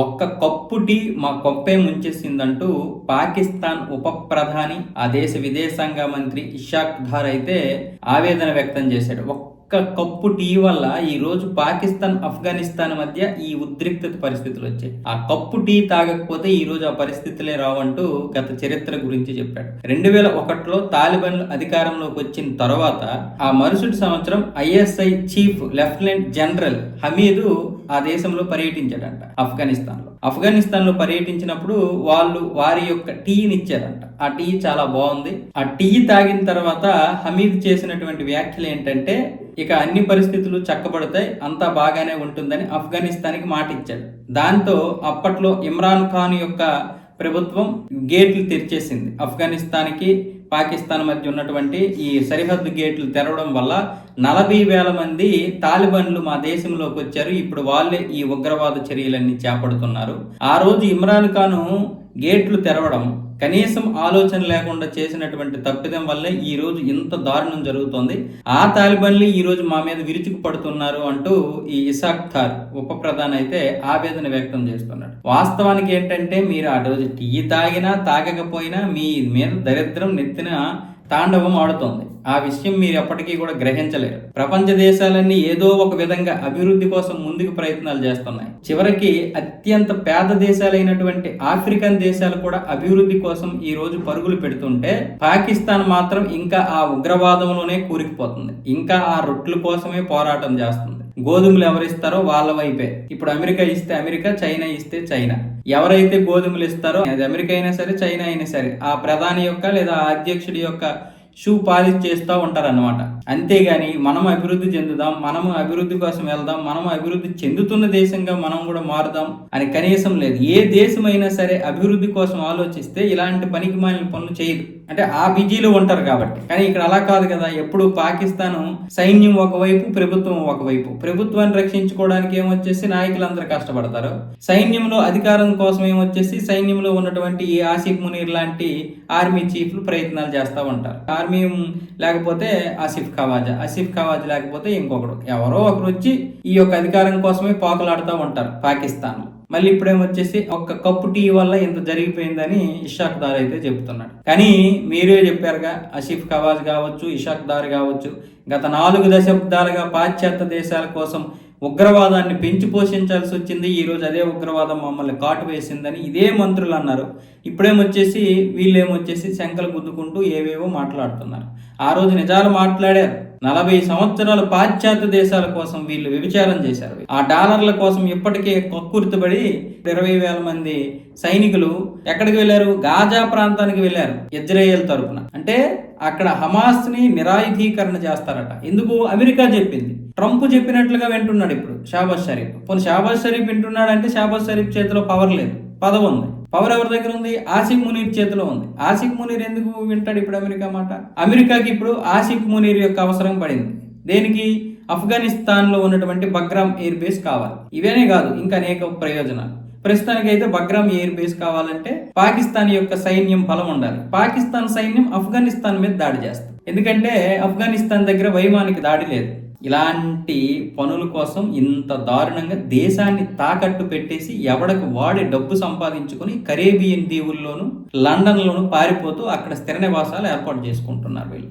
ఒక్క cup tea మా కొప్పే ముంచేసిందంటూ పాకిస్తాన్ ఉప ప్రధాని ఆ దేశ విదేశాంగ మంత్రి ఇషాక్ ధార్ అయితే ఆవేదన వ్యక్తం చేశాడు. ఒక్క కప్పు టీ వల్ల ఈ రోజు పాకిస్తాన్ ఆఫ్ఘనిస్తాన్ మధ్య ఈ ఉద్రిక్తత పరిస్థితులు వచ్చాయి. ఆ కప్పు టీ తాగకపోతే ఈ రోజు ఆ పరిస్థితులే రావంటూ గత చరిత్ర గురించి చెప్పాడు. రెండు వేల ఒకటిలో తాలిబన్లు అధికారంలోకి వచ్చిన తర్వాత ఆ మరుసటి సంవత్సరం ISI chief lieutenant general Hameed ఆ దేశంలో పర్యటించాడంట ఆఫ్ఘనిస్తాన్లో. ఆఫ్ఘనిస్తాన్లో పర్యటించినప్పుడు వాళ్ళు వారి యొక్క టీని ఇచ్చారంట ఆ టీ చాలా బాగుంది. ఆ టీ తాగిన తర్వాత హమీద్ చేసినటువంటి వ్యాఖ్యలు ఏంటంటే ఇక అన్ని పరిస్థితులు చక్కబడతాయి అంతా బాగానే ఉంటుందని ఆఫ్ఘనిస్తాన్కి మాట ఇచ్చాడు. దాంతో అప్పట్లో ఇమ్రాన్ ఖాన్ యొక్క ప్రభుత్వం గేట్లు తెరిచేసింది ఆఫ్ఘనిస్తాన్కి. పాకిస్తాన్ మధ్య ఉన్నటువంటి ఈ సరిహద్దు గేట్లు తెరవడం వల్ల నలభై వేల మంది తాలిబాన్లు మా దేశంలోకి వచ్చారు. ఇప్పుడు వాళ్ళే ఈ ఉగ్రవాద చర్యలన్నీ చేపడుతున్నారు. ఆ రోజు ఇమ్రాన్ ఖాను గేట్లు తెరవడం కనీసం ఆలోచన లేకుండా చేసినటువంటి తప్పిదం వల్లే ఈ రోజు ఇంత దారుణం జరుగుతోంది. ఆ తాలిబన్లు ఈ రోజు మా మీద విరుచుకు పడుతున్నారు అంటూ ఈ ఇసాక్ థార్ ఉప ప్రధాని అయితే ఆవేదన వ్యక్తం చేస్తున్నాడు. వాస్తవానికి ఏంటంటే మీరు ఆ రోజు టీ తాగినా తాగకపోయినా మీ మీద దరిద్రం నెత్తిన తాండవం ఆడుతోంది. ఆ విషయం మీరు ఎప్పటికీ కూడా గ్రహించలేరు. ప్రపంచ దేశాలన్నీ ఏదో ఒక విధంగా అభివృద్ధి కోసం ముందుకు ప్రయత్నాలు చేస్తున్నాయి. చివరికి అత్యంత పేద దేశాలైనటువంటి ఆఫ్రికన్ దేశాలు కూడా అభివృద్ధి కోసం ఈ రోజు పరుగులు పెడుతుంటే పాకిస్తాన్ మాత్రం ఇంకా ఆ ఉగ్రవాదంలోనే కూరికిపోతుంది. ఇంకా ఆ రొట్ల కోసమే పోరాటం చేస్తుంది. గోధుమలు ఎవరిస్తారో వాళ్ళ వైపే. ఇప్పుడు అమెరికా ఇస్తే అమెరికా చైనా ఇస్తే చైనా. ఎవరైతే గోధుమలు ఇస్తారో అది అమెరికా అయినా సరే చైనా అయినా సరే ఆ ప్రధాని యొక్క లేదా అధ్యక్షుడి యొక్క షూ పాలిష్ చేస్తూ ఉంటారన్నమాట. అంతేగాని మనం అభివృద్ధి చెందుదాం మనము అభివృద్ధి కోసం వెళ్దాం మనం అభివృద్ధి చెందుతున్న దేశంగా మనం కూడా మారుదాం అని కనీసం లేదు. ఏ దేశమైనా సరే అభివృద్ధి కోసం ఆలోచిస్తే ఇలాంటి పనికి మాలిన పనులు చేయదు. అంటే ఆ బిజీలో ఉంటారు కాబట్టి. కానీ ఇక్కడ అలా కాదు కదా. ఎప్పుడు పాకిస్తాన్ సైన్యం ఒకవైపు ప్రభుత్వం ఒకవైపు. ప్రభుత్వాన్ని రక్షించుకోవడానికి ఏమొచ్చేసి నాయకులందరూ కష్టపడతారు. సైన్యంలో అధికారం కోసం ఏమొచ్చేసి సైన్యంలో ఉన్నటువంటి ఈ ఆసిఫ్ మునీర్ లాంటి ఆర్మీ చీఫ్లు ప్రయత్నాలు చేస్తూ ఉంటారు. ఆర్మీ లేకపోతే ఆసిఫ్ ఖవాజా ఆసిఫ్ ఖవాజా లేకపోతే ఇంకొకడు. ఎవరో ఒకరు వచ్చి ఈ యొక్క అధికారం కోసమే పాకులాడుతూ ఉంటారు పాకిస్తాన్. మళ్ళీ ఇప్పుడేమొచ్చేసి ఒక్క కప్పు టీ వల్ల ఇంత జరిగిపోయిందని ఇషాక్ దార్ అయితే చెప్తున్నాడు కానీ మీరే చెప్పారుగా ఆసిఫ్ ఖవాజ్ కావచ్చు ఇషాక్ దార్ కావచ్చు గత నాలుగు దశాబ్దాలుగా పాశ్చాత్య దేశాల కోసం ఉగ్రవాదాన్ని పెంచి పోషించాల్సి వచ్చింది. ఈ రోజు అదే ఉగ్రవాదం మమ్మల్ని కాటు వేసిందని ఇదే మంత్రులు అన్నారు. ఇప్పుడేమొచ్చేసి వీళ్ళేమొచ్చేసి శంకలు గుద్దుకుంటూ ఏవేవో మాట్లాడుతున్నారు. ఆ రోజు నిజాలు మాట్లాడారు. నలభై సంవత్సరాలు పాశ్చాత్య దేశాల కోసం వీళ్ళు వ్యభిచారం చేశారు. ఆ డాలర్ల కోసం ఇప్పటికే కక్కుర్తిపడి ఇరవై వేల మంది సైనికులు ఎక్కడికి వెళ్ళారు? గాజా ప్రాంతానికి వెళ్ళారు ఇజ్రాయేల్ తరపున. అంటే అక్కడ హమాస్ని నిరాయుధీకరణ చేస్తారట. ఎందుకు? అమెరికా చెప్పింది. ట్రంప్ చెప్పినట్లుగా వింటున్నాడు ఇప్పుడు షాబాజ్ షరీఫ్. పోనీ షాబాజ్ షరీఫ్ వింటున్నాడంటే షాబాజ్ షరీఫ్ చేతిలో పవర్ లేదు. పదవి ఉంది. పవర్ ఎవరి దగ్గర ఉంది? ఆసిఫ్ మునీర్ చేతిలో ఉంది. ఆసిఫ్ మునీర్ ఎందుకు వింటాడు ఇప్పుడు అమెరికా మాట? అమెరికాకి ఇప్పుడు ఆసిఫ్ మునీర్ యొక్క అవసరం పడింది. దేనికి? ఆఫ్ఘనిస్తాన్లో ఉన్నటువంటి బగ్రామ్ ఎయిర్ బేస్ కావాలి. ఇవేనే కాదు ఇంకా అనేక ప్రయోజనాలు. ప్రస్తుతానికి అయితే బగ్రామ్ ఎయిర్ బేస్ కావాలంటే పాకిస్తాన్ యొక్క సైన్యం బలం ఉండాలి. పాకిస్తాన్ సైన్యం ఆఫ్ఘనిస్తాన్ మీద దాడి చేస్తుంది. ఎందుకంటే ఆఫ్ఘనిస్తాన్ దగ్గర వైమానికి దాడి లేదు. ఇలాంటి పనుల కోసం ఇంత దారుణంగా దేశాన్ని తాకట్టు పెట్టేసి ఎవడకు వాడి డబ్బు సంపాదించుకుని కరేబియన్ దీవుల్లోనూ లండన్లోనూ పారిపోతూ అక్కడ స్థిర నివాసాలు ఏర్పాటు చేసుకుంటున్నారు వీళ్ళు.